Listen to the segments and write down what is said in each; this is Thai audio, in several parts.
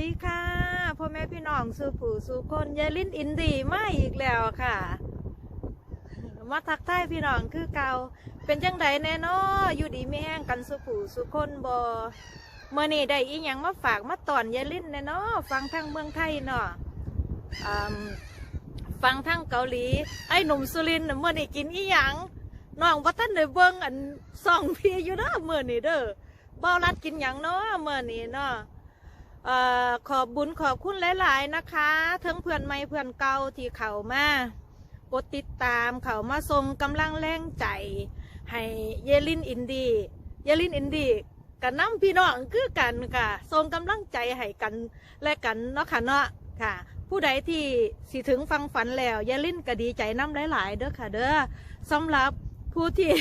ดีค่ะพ่อแม่พี่น้องสู่ผู้สู่คนยายลิ้นอินดีมาอีกแล้วค่ะ มาทักทายพี่น้องคือเก่าเป็นจังไดแน่นออยู่ดีไม่แห้งกันสู่ผู้สู่คนบอเมื่อนี้ได้อีหยังมาฝากมาตอนยายลิ้นแน่นอฟังทางเมืองไทยเนาะฟังทางเกาหลี ไอ้หนุ่มสุรินเมื่อนี้กินอีหยังน้องว่าท่านได้เบิ่งอันส่องพี่อยู่เด้อเมื่อนี้เด้อเบ้ารัดกินหยังเนาะเมื่อนี้เนาะ เอ่อขอบบุญขอบคุณหลาย ๆ นะคะทั้งเพื่อนใหม่เพื่อนเก่าที่เขามากดติดตามเขามาส่งกำลังแรงใจ ให้เยลินอินดีเยลินอินดีกับน้ำพี่น้องคือกันค่ะส่งกำลังใจให้กันและกันเนาะค่ะเนาะค่ะ ผู้ใดที่สิถึงฟังฝันแล้วเยลินก็ดีใจน้ำหลาย ๆ เด้อค่ะ เด้อสำหรับผู้ที่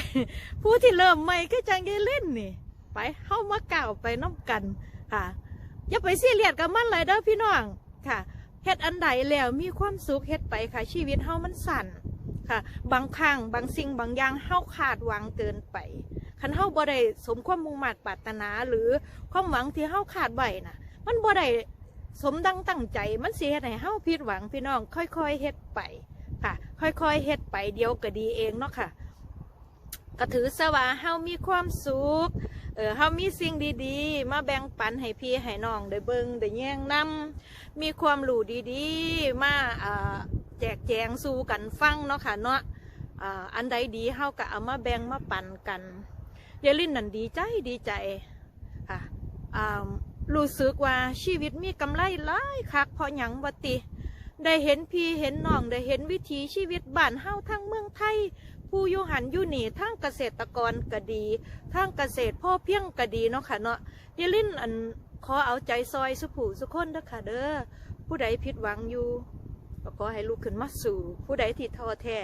ผู้ที่เริ่มใหม่ก็จังเยลินนี่ ไปเข้ามาเก่าวไปน้ำกันค่ะ อย่าไปซีเรียสกับมันเลยเด้อพี่น้องค่ะเฮ็ดอันใดแล้วมีความสุขเฮ็ดไปค่ะ ชีวิตเฮามันสั่นค่ะ บางครั้งบางสิ่งบางอย่างเฮาขาดหวังเกินไปคันเฮาบ่ได้สมความมุ่งมั่นปรารถนาหรือความหวังที่เฮาขาดไว้น่ะ มันบ่ได้สมดังตั้งใจมันสิเฮ็ดให้เฮาผิดหวังพี่น้อง ค่อยๆเฮ็ดไปค่ะ ค่อยๆเฮ็ดไปเดี๋ยวก็ดีเองเนาะค่ะก็ถือซะว่าเฮามีความสุข เออเฮามีสิ่งดีๆ มาแบ่งปันให้พี่ให้น้องได้เบิงได้แย่งนำมีความรู้ดีๆมาอ่าแจกแจงสู่กันฟังเนาะค่ะเนาะอ่าอันใดดีเฮาก็เอามาแบ่งมาปันกันยายลินนั่นดีใจดีใจค่ะอ่ารู้สึกว่าชีวิตมีกำไรหลายคักเพราะหยังวะติ ได้เห็นพี่เห็นน้องได้เห็นวิถีชีวิตบ้านเฮาทั้งเมืองไทย ผู้ยูหันยู่นี่ทั้งเกษตรกรก็ดีทางเกษตรพ่อเพียงก็ดีเนาะค่ะเนาะยายลิ้นอันขอเอาใจซอยสุผู้สุคนเด้อค่ะเด้อผู้ใดผิดหวังอยู่ก็ขอให้ลูกขึ้นมาสู่ ผู้ใดที่ท้อแท้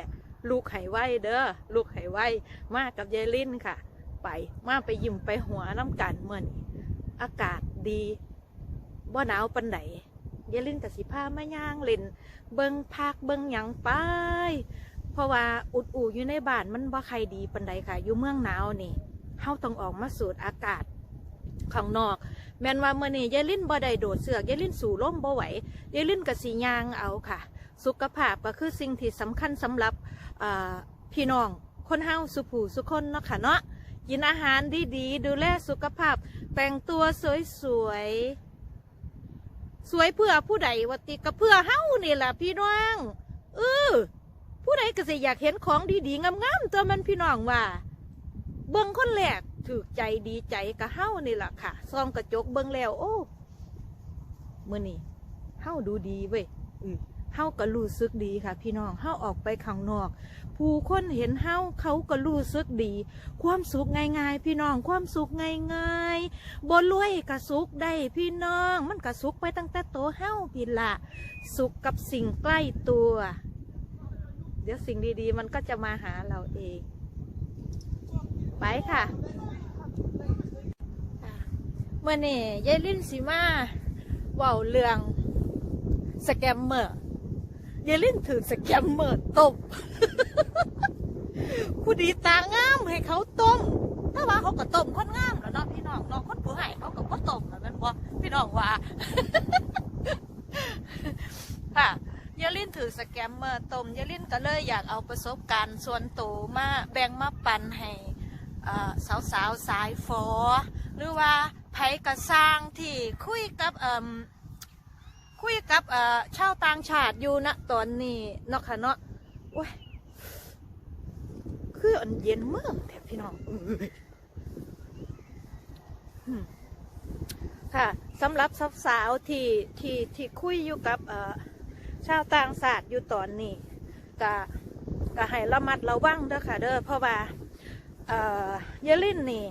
ลูกให้ไว้เด้อลูกให้ไว้มากับยายลิ้นค่ะ ไปมาไปยิ้มไปหัวน้ำกันเมื่อนี้อากาศดีบ่หนาวปันไหนยายลิ้นกับสิพามาย่างเล่นเบิงพักเบิงหยังไป เพราะว่าอุดอูอยู่ในบ้านมันบ่ใครดีปันใดค่ะ อยู่เมืองหนาวนี่เฮาต้องออกมาสูดอากาศข้างนอก แม่นว่าเมื่อนี้ยายลิ้นบ่ได้โดดเสือกยายลิ้นสู่ร่มบ่ไหวยายลิ้นกับสียางเอาค่ะ สุขภาพก็คือสิ่งที่สำคัญสำหรับพี่น้องคนเฮาสุผู้สุคนเนาะค่ะเนาะกินอาหารดีๆดูแลสุขภาพ แต่งตัวสวยๆสวยเพื่อผู้ใดวติก็เพื่อเฮานี่แหละพี่น้องเออ ผู้ใดก็สิอยากเห็นของดีๆงามๆตัวมันพี่น้องว่า เบิ้งคนแรกถือใจดีใจกะเฮ้านี่แหละค่ะซองกระจกเบิ้งแล้วโอ้เมื่อนี้เฮ้าดูดีเว้ยเฮ้าก็รู้สึกดีค่ะ พี่น้องเฮ้าออกไปข้างนอก ผู้คนเห็นเฮ้าเขาก็รู้สึกดี ความสุขง่าย ๆ พี่น้องความสุขง่ายๆบนรวยกะสุขได้พี่น้อง มันกะสุขไปตั้งแต่โตเฮ้าพี่ละสุขกับสิ่งใกล้ตัว ดี๋ยวสิ่งดีๆ มันก็จะมาหาเราเอง ไปค่ะเมื่อนี่ยายลินสิมาเว่าเรื่องสแกมเมอร์ยายลินถือสแกมเมอร์ตบผู้ดีตางามให้เขาต้มถ้าว่าเขาก็ต้มคนงามแล้วเนาะพี่น้องเนาะคนผู้ให้เขาก็ต้มแล้วแมันบ่พี่น้องว่า ยาลินถือสแกมเมอร์ต้มยาลินก็เลยอยากเอาประสบการณ์ส่วนตัวมาแบ่งมาปันให้สาวสาวสายฟอ หรือว่าไผกระสร้างที่คุยกับคุยกับเอ่อชาวต่างชาติอยู่นะตอนนี้เนาะค่ะเนาะโอ้ยคืออันเย็นเมื่อแถบพี่น้องค่ะสำหรับสาวๆที่ที่ที่คุยอยู่กับเอ่อ ชาวต่างชาติอยู่ตอนนี้ก็ก็ให้ระมัดระวังเด้อค่ะเด้อเพราะว่าเอ่อยายลินนี่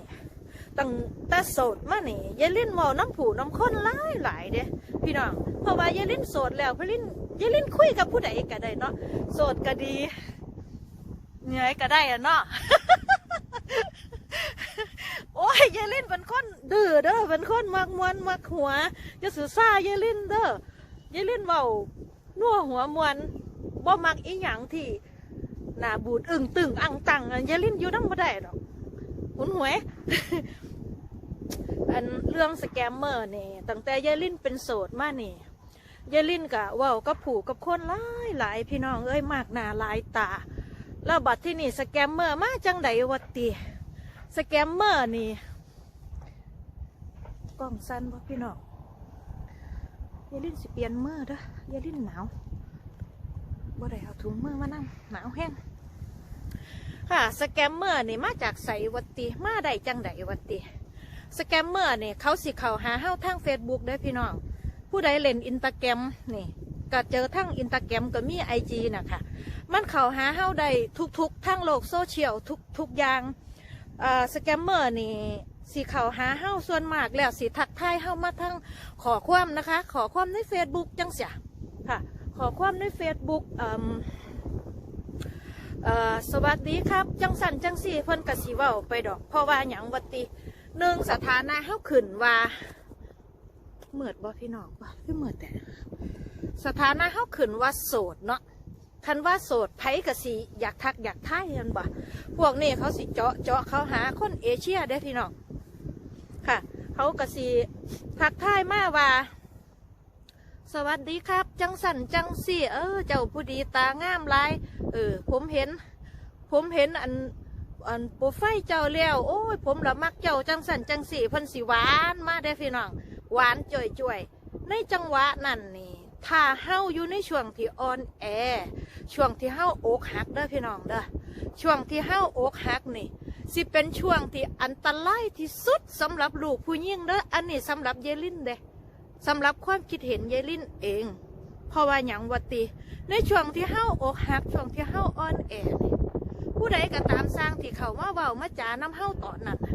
ตั้งแต่โสดมานี่ยายลินมาน้ำผูน้ำข้นหลายหลายเด้พี่น้องเพราะว่ายายลินโสดแล้วพี่ลินยายลินคุยกับผู้ใดก็ได้เนาะโสดก็ดีเหนื่อยก็ได้อะเนาะโอ้ยยายลินเป็นคนดื้อเด้อเป็นคนมักมวนมักหัวจะสื่อซ่ายายลินเด้อยายลินเว้า นัวหัวมวนบ่มักอีหยังที่หน้าบูดอึ่งตึงอังตังยายลินอยู่น้ำบ่ได้ดอกหุนหวยอันเรื่องสแกมเมอร์นี่ตั้งแต่ยายลินเป็นโสดมานี่ยายลินกะว้ากับผูกกับคนหลายหลายพี่น้องเอ้ยมากหน้าหลายตา แล้วบัดที่นี่สแกมเมอร์มาจังไดวะติสแกมเมอร์นี่กล้องสั้นบ่พี่น้อง ยายลินสิเปลี่ยนมือเด้อยายลินหนาวบ่ได้เอาถุงมือมานั่งหนาวแห้งค่ะสแกมเมอร์นี่มาจากไสวัติมาได้จังไดวัติสแกมเมอร์นี่เขาสิเขาหาเฮาทางเฟซบุ๊กได้พี่น้อง ผู้ใดเล่นอินตาแกรมนี่ก็เจอทั้งอินตาแกรมก็มีไอจีนะคะมันเขาหาเฮาได้ทุกๆทั้งโลกโซเชียลทุกทุกอย่างสแกมเมอร์นี่ สิเขาหาเฮาส่วนมากแล้วสิทักทายเฮามาทั้งขอความนะคะ ขอความในเฟซบุ๊กจังเสียค่ะ ขอความในเฟซบุ๊กอืมเอ่อสวัสดีครับ จังสันจังสี่เพิ่นกะสิเว้าไปดอกเพราะว่าหยังวัติหนึ่งสถานะเฮาขึ้นว่าเหมือดบ่พี่น้องบ่พี่เหมือดแต่สถานะเฮาขึ้นว่าโสดเนาะคันว่าโสดไผกะสิอยากทักอยากทายกันบ่พวกนี้เขาสิเจาะเจาะเขาหาคนเอเชียได้อพี่น้อง ค่ะ เขากระสิทักทายมาว่า สวัสดีครับ จังสันจังสี่ เออ เจ้าผู้ดีตางามลายเออ ผมเห็น ผมเห็นอันอันโปรไฟเจ้าแล้วโอ้ย ผมละมักเจ้าจังสันจังสี่พันสิหวานมาได้พี่น้อง หวานจ่อยจ่อยๆในจังหวะนั่นนี่ถ้าเฮาอยู่ในช่วงที่ออนแอช่วงที่เฮาอกหักเด้อพี่น้องเด้อช่วงที่เฮาอกหักนี่ สิเป็นช่วงที่อันตรายที่สุดสำหรับลูกผู้หญิงเด้ออันนี้สำหรับเยลินเด้สำหรับความคิดเห็นยายลินเองเพราะว่าอย่างวัติในช่วงที่เฮาอกหักช่วงที่เฮาอ่อนแอนี่ผู้ใดก็ตามสร้างที่เขามาเว้ามาจาน้ำเฮาต่อนนั้นน่ะ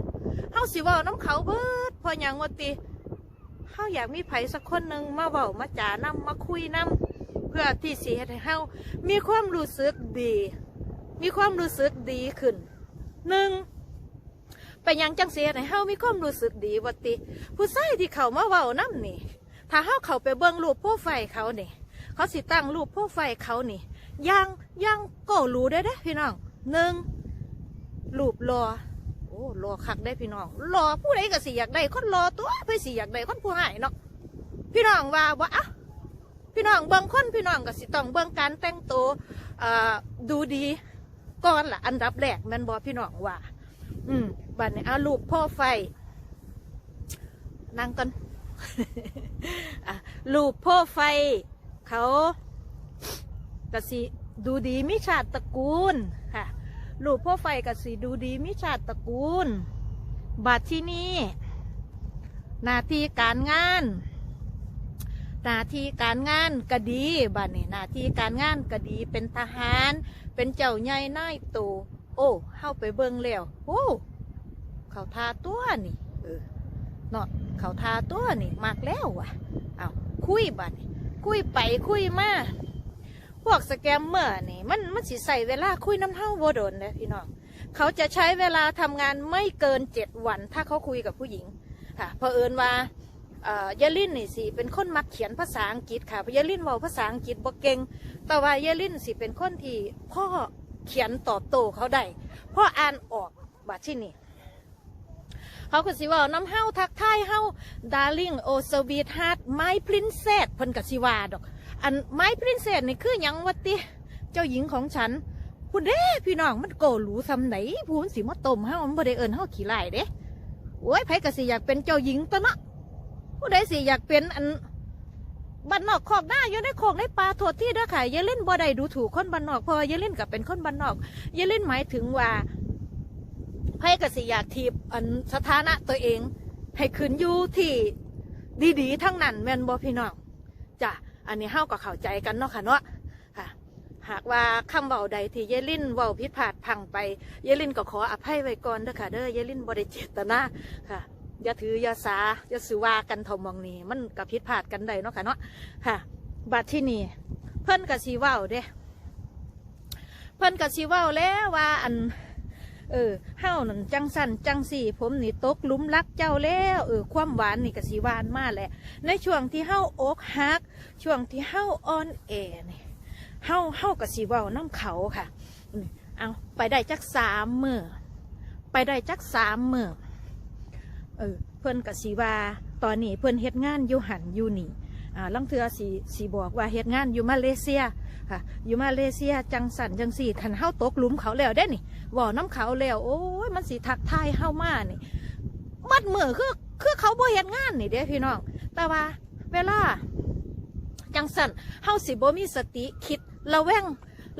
เฮาสิเว้าน้ำเขาเบิดพออย่างวัติเฮาอยากมีไผสักคนหนึ่งมาเว้ามาจาน้ำมาคุยน้ำเพื่อที่สิเฮ็ดให้เฮามีความรู้สึกดี มีความรู้สึกดีขึ้น หนึ่งไปยังจังเสียให้เฮามีความรู้สึกดีวัติผู้ชายที่เขามาเว้าน้ำนี่ ถ้าเขาเขาไปเบิ่งรูปโปรไฟล์เขานี่ เขาสิตั้งรูปโปรไฟล์เขานี่ยังยังก็รู้ได้เด้พี่น้องหนึ่งรูปรอโอ้รอคักได้พี่น้องรอผู้ใดก็สิอยากได้คนรอตัวไปสิอยากได้คนผู้หายเนาะพี่น้องว่าว่อะพี่น้องเบิ่งคนพี่น้องก็สิต้องเบิ่งการแต่งตัวดูดี ก่อนล่ะ อันดับแรกแมันบอพี่น้องว่า อืมบัดนี้เอารูปโปรไฟนั่งกันอะรูปโปรไฟ เขากสิดูดีมิชาติตระกูลค่ะรูปโปรไฟล์กสิดูดีมิชาติตระกูลบัดที่นี่หน้าที่การงานหน้าที่การงานก็ดีบัดนี้หน้าที่การงานก็ดีเป็นทหาร เป็นเจ้าใหญ่นายโตโอ้เข้าไปเบิ่งแล้วโอ้เขาทาตัวนี่เออเนาะเขาทาตัวนี่มากแล้วว่ะเอาคุยบัดคุยไปคุยมาพวกสแกมเมอร์นี่มันมันสิใส่เวลาคุยน้ำเท่าโวโดนเลยพี่น้องเขาจะใช้เวลาทำงานไม่เกินเจ็ดวัน ถ้าเขาคุยกับผู้หญิงค่ะเพอเอิญว่า ยาลินนี่สิเป็นคนมักเขียนภาษาอังกฤษค่ะเพราะยาลินเว้าภาษาอังกฤษบ่เก่งแต่ว่ายาลินสิเป็นคนที่พ่อเขียนตอบโต้เขาได้พ่ออ่านออกบัดที่นี่เขาก็สิว่าน้ำเฮาทักทายเฮาดาร์ลิงโอสวีทฮาร์ดไม้พรินเซสเพิ่นก็สิว่าดอก อันไม้พรินเซสนี่คือยังวะติเจ้าหญิงของฉันผู้เด้พี่น้องมันโกหรูซำไหนผู้นสิมาตมเฮามันบ่ได้เอินเฮาขี้ไล่เด้โอ้ยไผก็สิอยากเป็นเจ้าหญิงตัวเนาะ ผู้ใดสิอยากเป็นอันบ้านนอกคอกหน้าอยู่ในคอกในป่าโทษที่เด้อค่ะอย่าเล่นบ่ได้ดูถูกคนบ้านนอกพราะว่าอย่าเล่นกับเป็นคนบ้านนอกอย่าเล่นหมายถึงว่าไพ่กสิอยากทีบอันสถานะตัวเอง ให้ขึ้นอยู่ที่ดีๆ ทั้งนั้นแม่นบ่พี่น้องจ้ะอันนี้เฮาก็เข้าใจกันเนาะค่ะเนาะค่ะ หากว่าคำเว้าใดที่เยลินเว้าผิดพลาดพังไป เยลินก็ขออภัยไว้ก่อนเด้อค่ะเด้อเยลินบ่ได้เจตนาค่ะ อย่าถืออย่าสาอย่าสือว่ากันทอมองนี้มันก็ผิดพลาดกันได้เนาะค่ะเนาะค่ะบัดที่นี่เพิ่นก็สิเว้าเด้เพิ่นก็สิเว้าแล้วว่าอัน เออเฮานั่นจังสันจังสี่ผมนี่ตกลุมรักเจ้าแล้วเออความหวานนี่ก็สิหวานมาแหละ ในช่วงที่เฮาอกหักช่วงที่เฮาอ่อนแอนี่เฮาเฮาก็สิเว้าน้ำเขาค่ะเอาไปได้จักสามมือไปได้จักสามมือ เออเพิ่อนกับสีว่าตอนนี้เพิ่อนเฮ็ดงานอยู่หันอยู่นี่อ่าลังเทือสีสีบอกว่าเฮ็ดงานอยู่มาเลเซียค่ะอยู่มาเลเซียจังสันจังสี่คันเฮาตกหลุมเขาแล้วได้นี่เว่าน้ำเขาแล้วโอ้ยมันสิทักทายเฮามานี่มัดมือคือคือเขาบ่เฮ็ดงานนี่เด้พี่น้อง แต่ว่าเวลาจังสันเฮาสิบ่มีสติคิดระแวง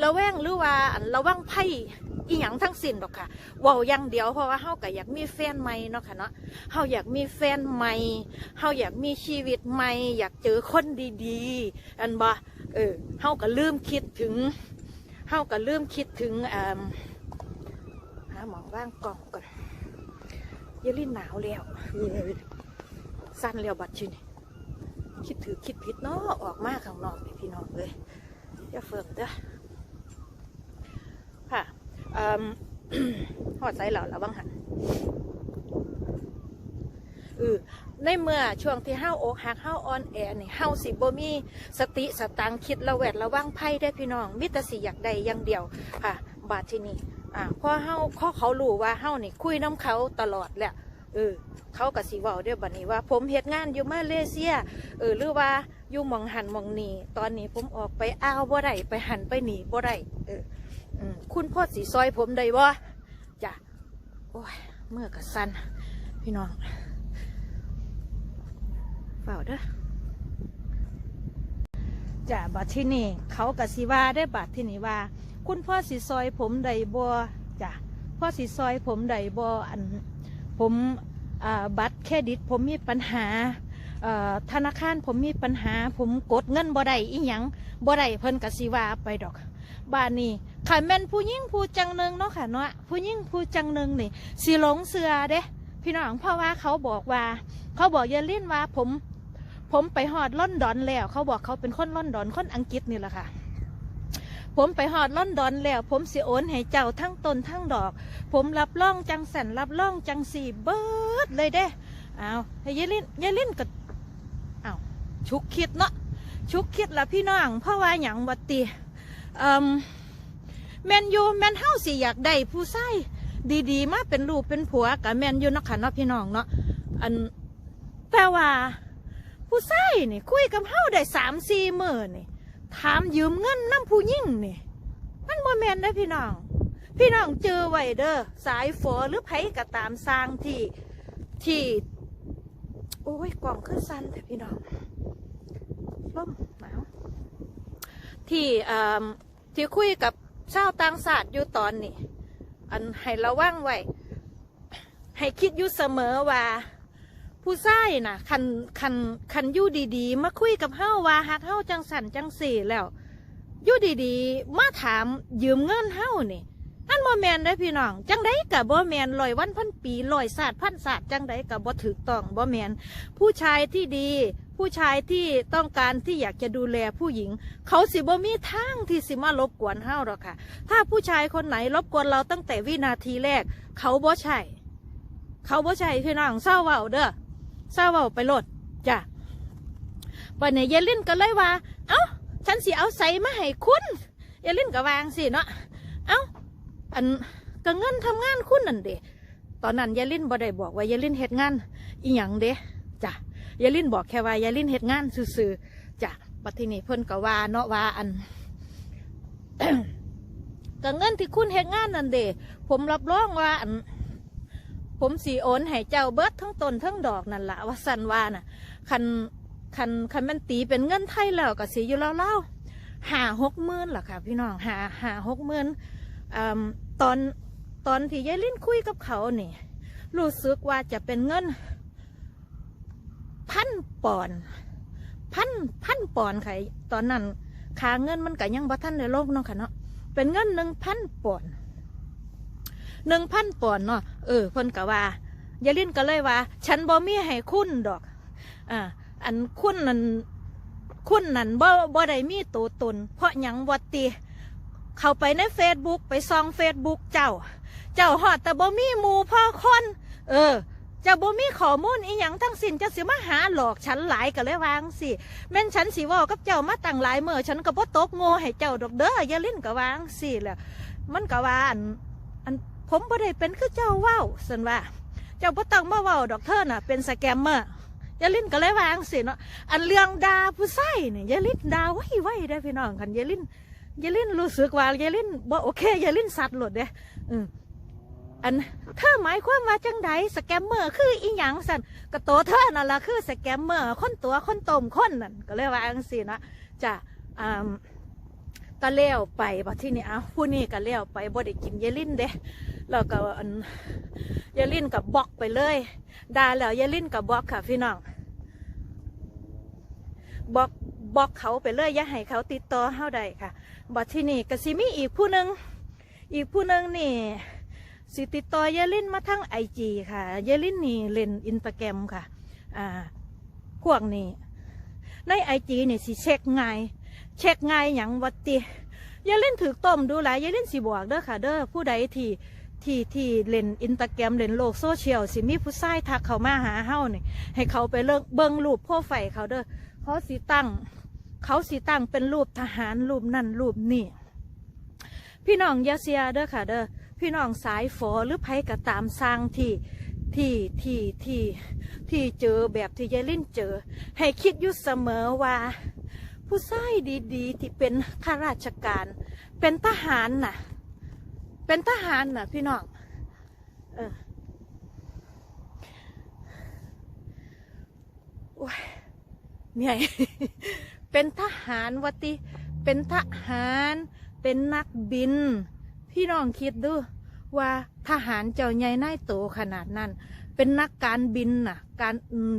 ระแวงหรือว่าระวังไพ่ อีหยังทั้งสิ้นดอกค่ะเว้าอย่างเดียวเพราะว่าเฮาก็อยากมีแฟนใหม่เนาะค่ะเนาะเฮาอยากมีแฟนใหม่เฮาอยากมีชีวิตใหม่ อยากเจอคนดีๆ อันบ่เออเฮาก็ลืมคิดถึงเฮาก็ลืมคิดถึงอ่าหาหมองว่างกล่องก่อนยาลินหนาวแล้วเออสั้นแล้วบัดชินคิดถือคิดผิดเนาะออกมาข้างนอกพี่น้องเลยอย่าเฟิ่มเด้อ หอดใส่เหล่าระวังหันเออในเมื่อช่วงที่เฮาอกหักเฮาออนแอนี่เฮาสิบ่มีสติสตังคิดระแวดระวังภัยได้พี่น้องมิตรสิอยากใดอย่างเดียวค่ะ บาดที่นี่อ่าพอเฮาพอเขารู้ว่าเฮานี่คุยน้ำเขาตลอดแหละเออเขากับสีว่าเดี๋ยวบัดนี้ว่า ผมเฮ็ดงานอยู่มาเลเซียเออหรือว่าอยู่มองหันมองนีตอนนี้ผมออกไปอ้าวบ่ได้ไปหันไปหนีบ่ได้เออ คุณพ่อสีซอยผมได้บ่จ้ะโอ้ยเมื่อกะสันพี่น้องเฝ้าเด้อจ้ะบัดที่นี่เขากะสิว่าได้บัดที่นี่ว่า คุณพ่อสีซอยผมได้บ่จ้ะพ่อสีซอยผมได้บ่อัน ผมบัตรเครดิตผมมีปัญหาธนาคารผมมีปัญหา ผมกดเงินบ่ได้อีหยังบ่ได้เพิ่นกสิว่าไปดอก บ้านนี้ ขันแม่นผู้ยิ่งผู้จังหนึ่งเนาะค่ะเนาะผู้ยิ่งผู้จังหนึ่งนี่สิหลงเสือเด้พี่น้องเพราะว่าเขาบอกว่า เขาบอกยาลิ้นว่าผม ผมไปฮอดลอนดอนแล้ว เขาบอกเขาเป็นคนลอนดอนคนอังกฤษนี่แหละค่ะ ผมไปฮอดลอนดอนแล้ว ผมสิโอนให้เจ้าทั้งตนทั้งดอก ผมรับรองจังสันรับรองจังสี่เบิดเลยเด้เอาให้ยาลินยายลินก็เอาชุกคิดเนาะชุกคิดละพี่น้องเพราะว่าอย่างวัตีอ่ม แมนยูแมนเฮาสิอยากได้ผู้ชายดีๆ มาเป็นลูกเป็นผัวกับแมนยูเนาะค่ะเนาะพี่น้องเนาะอันแต่ว่า ผู้ชายนี่คุยกับเฮาได้สามสี่หมื่นนี่ถามยืมเงินน้ำผู้ยิ่งนี่มันโมแมนได้พี่น้อง พี่น้องเจอไว้เด้อสายฝอหรือไผก็ตามสร้างที่ที่ โอ้ยกล่องขึ้นสั้นแต่พี่น้องร่มหนาวที่อ่าที่คุยกับ ชาวต่างชาติอยู่ตอนนี้ อันให้ระวังไว้ ให้คิดอยู่เสมอว่า ผู้ชายนะคันคันคันยู่ดีๆ มาคุยกับเฮาว่าหักเฮาจังสันจังสี่แล้วยู่ดีๆ มาถามยืมเงินเฮานี่อันบ่แมนได้พี่น้อง จังไดกับบ่แมนลอยวันพันปีลอยศาสตร์พันศาสตร์จังไดกับบ่ถูกต้องบ่แมนผู้ชายที่ดี ผู้ชายที่ต้องการที่อยากจะดูแลผู้หญิง เขาสิบ่มีทางที่สิมารบกวนเฮาหรอกค่ะ ถ้าผู้ชายคนไหนรบกวนเราตั้งแต่วินาทีแรก เขาบ่ใช่เขาบ่ใช่พี่น้องเศร้าเว้าเด้อเศร้าเว้าไปโลดจ้ะวันนี้ยายลินก็เลยว่า เอ้าฉันสิเอาใส่มาให้คุณยายลินก็วางสิเนาะเอ้าอันก็เงินทำงานคุณนั่นเด้ตอนนั้นยายลินบ่ได้บอกว่ายายลินเฮ็ดงานอีหยังเด้จ้ะ ยายลินบอกแค่ว่ายายลินเฮ็ดงานซื่อๆจ้ะบัดทีนี้เพิ่นก็ว่าเนาะว่าอันก็เงินที่คุณเฮ็ดงานนั่นเด้ผมรับรองว่าอันผมสีโอนให้เจ้าเบิดทั้งต้นทั้งดอกนั่นละว่าสันว่าน่ะคันคันคันมันตีเป็นเงินไทยแล้วก็สีอยู่แล้วเล่าหาหกหมื่นล่ะค่ะพี่น้องหาหาหกหมื่นอ่าตอนตอนที่ยายลิ้นคุยกับเขาเนี่ยรู้สึกว่าจะเป็นเงิน พันปอนพันพันปอนด์ค่ะตอนนั้นค่าเงินมันก็ยังบ่ทันในโลกเนาะค่ะเนาะเป็นเงินหนึ่งพันปอนหนึ่งพันปอนเนาะเออเพิ่นก็ว่ายายลินก็เลยว่า ฉันบ่มีให้คุณดอกอ่าอันคุณนั่นคุณนั่นบ่บ่ได้มีตัวตน เพราะหยังวัตีเข้าไปในเฟซบุ๊กไปซองเฟซบุ๊กเจ้า เจ้าฮอดแต่บ่มีมูพ่อคน เออ จ้าบ่มีข้อมูลอีหยังทั้งสิ้นเจะสิมาหาหลอกฉันหลายก็เลยวาจั่งสิแม่นฉันสิเว่ากับเจ้ามาตั้งหลายเมื่อฉันก็บ่ตกโง่ให้เจ้าดอกเด้ออย่าลิ้นก็วางสิแหล้วมันก็ว่าอันอันผมบ่ได้เป็นคือเจ้าเว้าสันว่าจ้าบ่ต้องมาเว้าดอกเธอน่ะเป็นสแกมเมอร์ยาลินก็เลยวาจั่งสิเนาะอันเรื่องดาผู้ใส่นี่ยายลินดาไว้ไว้ได้พี่น้องคันยาลินยาลินรู้สึกว่ายาลินบ่โอเคยาลินสัตว์หลดเด้อืม อันเธอหมายความว่าจังใดสแกมเมอร์คืออีหยังสันก็โตเธอนั่นละคือสแกมเมอร์คนตัวคนต้มคนนั่นก็เลยกว่าจังสิเนะจ้ะอ่าก็เลี้ยวไปบัดที่นี่เอาผู้นี้ก็เลี้ยวไปบ่ได้กินยายลินเด้แล้วก็อันยายลินกับบล็อกไปเลยด่าแล้วยายลินกับบล็อกค่ะพี่น้องบอกบอกเขาไปเลยอย่าให้เขาติดต่อเฮาได้ค่ะบัดที่นี่ก็สิมีอีกผู้หนึ่งอีกผู้หนึ่งนี่ สิติดต่อยายลินมาทั้งไอจีค่ะยายลินนี่เล่นอินสตาแกรมค่ะ อ่าพวกนี้ ในไอจีนี่สิเช็คง่ายเช็คง่ายอย่างวัดติยายลินถือต้มดูหลายยายลินสิบอกเด้อค่ะ เด้อผู้ใดที่ที่ที่เล่นอินสตาแกรมเล่นโลกโซเชียลสิมีผู้ชายทักเขามาหาเฮานี่ให้เขาไปเลิกเบิ่งรูปโปรไฟเขาเด้อเขาสีตั้ง เขาสีตั้งเป็นรูปทหารรูปนั่นรูปนี่ พี่น้องยาเสียเด้อค่ะเด้อ พี่น้องสายฝอหรือไผก็ตามสร้างที่ที่ที่ที่ที่เจอแบบที่ยายลิ่นเจอ ให้คิดอยู่เสมอว่า ผู้ชายดีๆ ที่เป็นข้าราชการ เป็นทหารน่ะ เป็นทหารน่ะ พี่น้องเออโอ้ยเมียเป็นทหารวติเป็นทหาร เป็นนักบิน พี่น้องคิดดูว่าทหารเจ้าใหญ่นายโตขนาดนั้น เป็นนักการบินน่ะ การ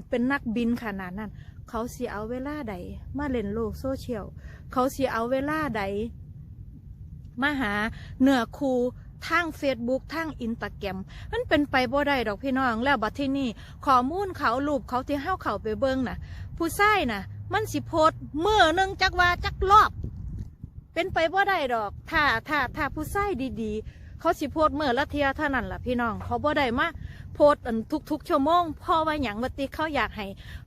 เป็นนักบินขนาดนั้น เขาเสียเอาเวลาใด มาเล่นโลกโซเชียล เขาเสียเอาเวลาใด มาหาเนื้อคูทางเฟซบุ๊กทางอินตาแกรมมันเป็นไปบ่ได้ดอกพี่น้องแล้วบัดที่นี่ข้อมูลเขารูปเขาที่เฮาเขาไปเบิ่งน่ะ ผู้ชายน่ะ มันสิโพดเมื่อหนึงจักว่าจักรอบ เป็นไปบ่ได้ดอก ถ้าถ้าถ้าผู้ชายดีๆ เขาสิโพดเมื่อละเทียเท่านั้นล่ะพี่น้อง เขาบ่ได้มาโพดอันทุกๆชั่วโมงเพอว่าหยังวัติเขาอยากให้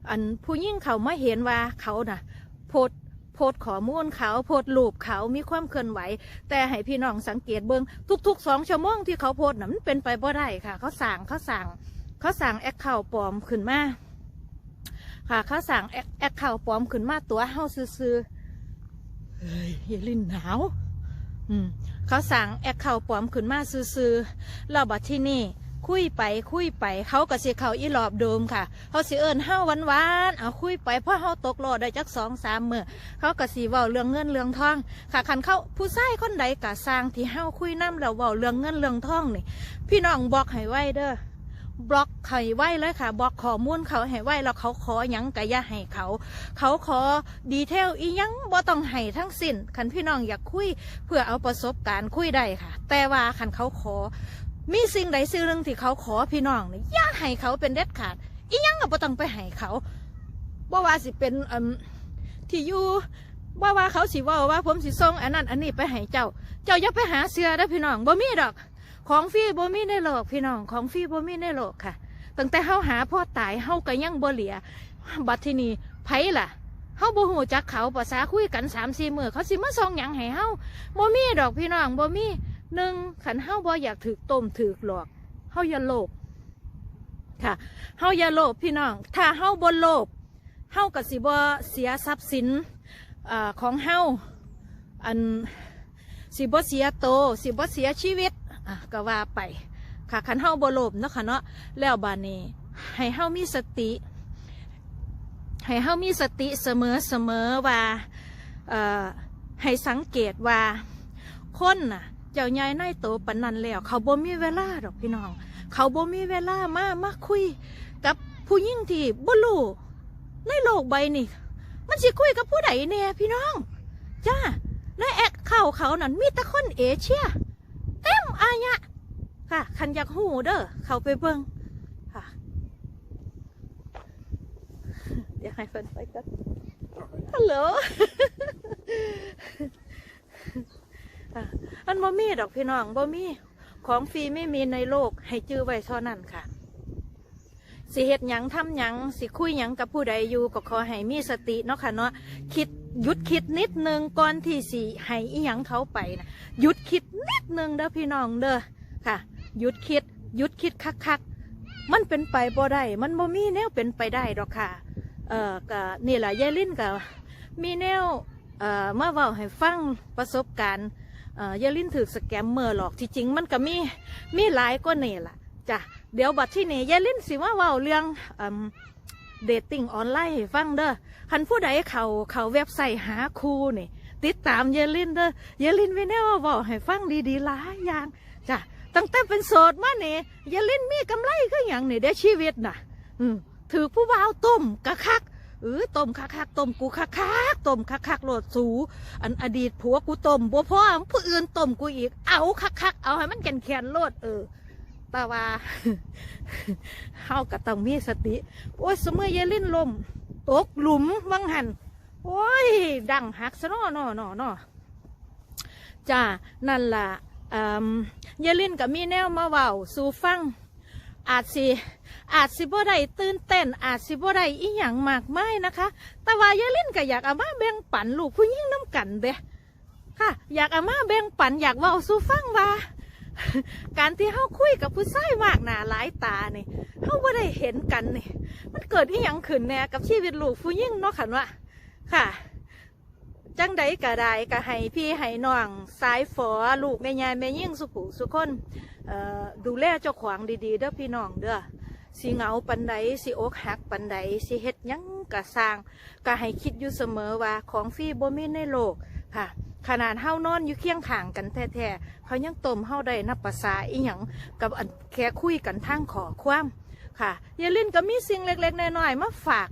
อันผู้ยิ่งเขามาเห็นว่าเขาน่ะ โพดโพดขอมูลเขาโพดรูปเขามีความเคลื่อนไหว แต่ให้พี่น้องสังเกตเบิงทุกๆสองชั่วโมงที่เขาโพดน่ะมันเป็นไปบ่ได้ค่ะ เขาสั่งเขาสั่งเขาสั่งแอคเคาท์ปลอมขึ้นมาค่ะเขาสั่งแอคแอคเคาท์ปลอมขึ้นมาตัวเฮาซื้อๆ เฮ้ยอย่าลิ้นหนาวอืมเขาสั่งแอคเคาท์ปลอมขึ้นมาซื้อๆแล้วบัดที่นี่ คุยไปคุยไป เขาก็สิเขาอีหลอบเดิมค่ะ เขาสิเอิญเฮาวานวานเอาคุยไปเพราะเฮาตกโลดได้จักสองสามมือเขาก็สิเว้าเรื่องเงินเรื่องทอง ค่ะคันเขาผู้ชายคนใดกะสร้างที่เฮาคุยน้ำแล้วเว้าเรื่องเงินเรื่องทองนี่ พี่น้องบอกให้ไว้เด้อ บล็อกให้ไว้เลยค่ะบล็อกข้อมูลเขาให้ไว้แล้วเขาขอยังกะอย่าให้เขา เขาขอดีเทลอียังบ่ต้องให้ทั้งสิ้นคันพี่น้องอยากคุย เพื่อเอาประสบการณ์คุยได้ค่ะ แต่ว่าคันเขาขอ มีสิ่งใดสิ่งหนึ่งที่เขาขอพี่น้องนี่อย่าให้เขาเป็นเด็ดขาดอียังก็บ่ต้องไปให้เขาบ่ว่าสิเป็นที่อยู่ว่าว่าเขาสิว่าว่าผมสิส่งอันนั้นอันนี้ไปให้เจ้า เจ้าอย่าไปหาเสือเด้พี่น้องบ่มีดอก ของฟรีบ่มีในโลกพี่น้องของฟรีบ่มีในโลกค่ะ ตั้งแต่เฮาหาพ่อตายเฮาก็ยังบ่เหลียบัดทีนี้ไผล่ะเฮาบ่ฮู้จักเขาภาษาคุยกัน3-4มื้อเขาสิมาส่งหยังให้เฮาบ่มีดอกพี่น้องบ่มีหนึ่งขันเฮาบ่อยากถือต้มถือหลอกเฮาอย่าโลภค่ะเฮาอย่าโลภพี่น้อง ถ้าเฮาบ่โลภเฮาก็สิบ่เสียทรัพย์สินอของเฮาอันสิบ่เสียโตสิบ่เสียชีวิต อะก็ว่าไปค่ะขันเฮาบ่โลภเนาะค่ะเนาะแล้วบาดนี้ให้เฮามีสติ ให้เฮามีสติเสมอเสมอว่าเอ่อให้สังเกตว่าคนน่ะเจ้าใหญ่นายโตปนนันแล้วเขาบ่มีเวลาดอกพี่น้อง เขาบ่มีเวลามามาคุย กับผู้หญิงที่บ่รู้ในโลกใบนี้มันสิคุยกับผู้ใดแน่พี่น้องจ้าในแอคเข้าเขานั่นมีแต่คนเอเชีย อายะค่ะคันอยากหูเด้อเขาไปเบิ่งค่ะ เดี๋ยวให้เพิ่นไปกันฮัลโหลอันบ่มีดอกพี่น้องบ่มีของฟรีไม่มีในโลกให้จื้อไว้เท่านั้นค่ะ สิเฮ็ดหยังทำหยังสิคุยหยังกับผู้ใดอยู่ก็ขอให้มีสติเนาะค่ะเนาะคิด หยุดคิดนิดนึงก่อนที่สิให้อีหยังเขาไปนะหยุดคิดนิดนึงเด้อพี่น้องเด้อค่ะหยุดคิดหยุดคิดคักๆมันเป็นไปบ่ได้มันบ่มีแนวเป็นไปได้ดอกค่ะเอ่อก็นี่แหละยายลิ้นก็มีแนวเอ่อเมาเว้าให้ฟังประสบการณ์เอ่อยายลิ้นถือสแกมเมอร์หรอกที่จริงมันก็มีมีหลายกว่านี่แหละจ้ะเดี๋ยวบัดที่นี่ยายลิ้นสิมาว้าเรื่องอืม เดทติ้งออนไลน์ให้ฟังเด้อคันผู้ใดเขาเขาเว็บไซต์หาครูนี่ติดตามยายลินเด้อยายลินไว้แน่ว่าบอกให้ฟังดีๆหลายอย่างจ้ะตั้งแต่เป็นโสดมาเนี่ยยายลินมีกำไรก็อย่างนี่ได้ชีวิตน่ะ อืมถือผู้บ่าวต้มกะคักเออต้มคักคักๆต้มกูคักคักๆต้มคักคักๆโลดสู อันอดีตผัวกูต้มบัวพ่อผู้อื่นต้มกูอีกเอาคักคักๆเอาให้มันแข็งแข็งๆโลดเออ แต่ว่าเฮาก็ต้องมีสติ โอ้ยสมัยยายลินลม ตกหลุมวังหัน โอ้ย ดังหักซะนอเนอเนอเนอจ้า นั่นล่ะอืมยลินก็มีแนวมาเว้าสู่ฟัง อาจสิอาจสิบ่ได้ตื่นเต้น อาจสิบ่ได้อีหยังมากมายนะคะ แต่ว่ายายลินก็อยากเอามาแบ่งปันลูกผู้หญิงน้ำกันเด้ค่ะ อยากเอามาแบ่งปันอยากเว้าสู่ฟังว่า การที่เฮาคุยกับผู้ชายมากหนาหลายตาเนี่ยเฮาบ่ได้เห็นกันเนี่ยมันเกิดอีหยังขึ้นแน่กับชีวิตลูกผู้หญิงเนาะคันว่าค่ะจังใดก็ได้ก็ให้พี่ให้น้องสายฝอลูกแม่ยายแม่ยิ่งสุขุสุคนดูแลเจ้าขวางดีๆเด้อพี่น้องเด้อสิเหงาปันใดสิอกหักปันใดสิเฮ็ดยังกะสร้างก็ให้คิดอยู่เสมอว่าของฟรีบ่มีในโลก ค่ะ ขนาดเฮานอนอยู่เคียงข้างกันแท้ๆเขายังต้มเฮาได้นับภาษาอีหยังกับอันแค่คุยกันทางขอความค่ะยายลินก็มีสิ่งเล็กๆน้อยๆมาฝาก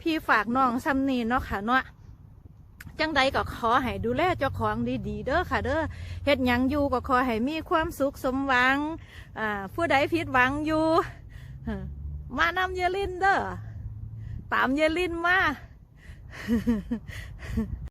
พี่ฝากน้องซัมนีเนาะค่ะเนาะจังใดก็ขอให้ดูแลเจ้าของดีๆ เด้อค่ะเด้อเฮ็ดหยังอยู่ก็ขอให้มีความสุขสมหวังผู้ใดผิดหวังอยู่ มานำเยลินเด้อตามเยลินมา